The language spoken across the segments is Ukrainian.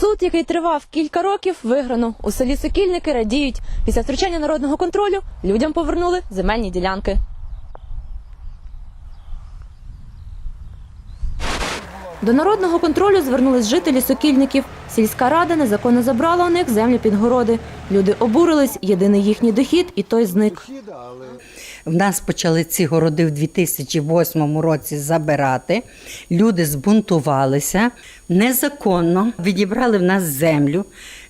Суд, який тривав кілька років, виграно. У селі Сокільники радіють. Після втручання народного контролю людям повернули земельні ділянки. До народного контролю звернулись жителі Сокільників. Сільська рада незаконно забрала у них землю під городи. Люди обурились, єдиний їхній дохід, і той зник. В нас почали ці городи в 2008 році забирати. Люди збунтувалися, незаконно відібрали в нас землю,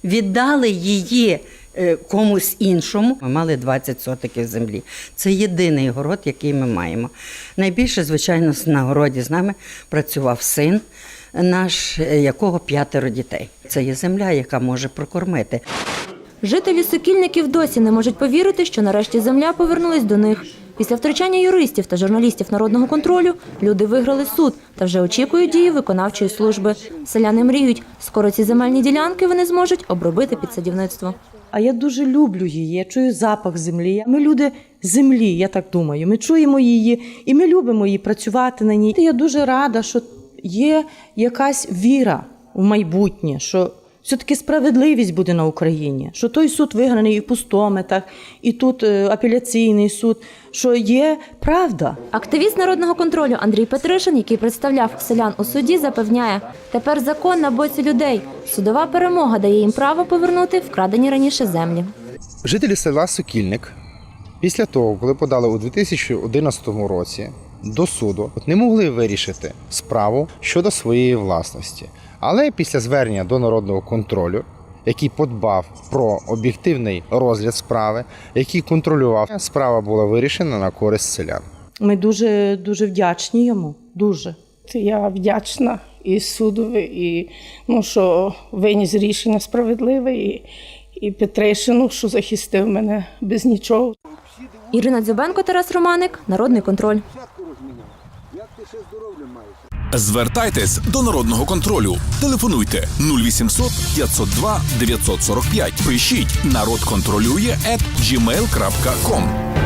віддали її е, комусь іншому. Ми мали 20 сотиків землі. Це єдиний город, який ми маємо. Найбільше, звичайно, на городі з нами працював син наш, е, якого п'ятеро дітей. Це є земля, яка може прокормити. Жителі Сокільників досі не можуть повірити, що нарешті земля повернулась до них. Після втручання юристів та журналістів народного контролю люди виграли суд та вже очікують дії виконавчої служби. Селяни мріють, скоро ці земельні ділянки вони зможуть обробити під садівництво. А я дуже люблю її. Я чую запах землі. Ми люди землі, я так думаю. Ми чуємо її і ми любимо її працювати на ній. Я дуже рада, що є якась віра в майбутнє, що все-таки справедливість буде на Україні, що той суд виграний і в пустометах, і тут е, апеляційний суд, що є правда. Активіст народного контролю Андрій Петришин, який представляв селян у суді, запевняє, тепер закон на боці людей. Судова перемога дає їм право повернути вкрадені раніше землі. Жителі села Сокільник після того, коли подали у 2011 році до суду, не могли вирішити справу щодо своєї власності. Але після звернення до народного контролю, який подбав про об'єктивний розгляд справи, який контролював, справа була вирішена на користь селян. Ми дуже дуже вдячні йому. Дуже. Я вдячна і судові, і ну, що виніс рішення справедливе, і, і Петришину, що захистив мене без нічого. Ірина Дзюбенко, Тарас Романик, Народний контроль. Звертайтесь до народного контролю. Телефонуйте 0800 502 945. Пишіть народ контролює at gmail.com.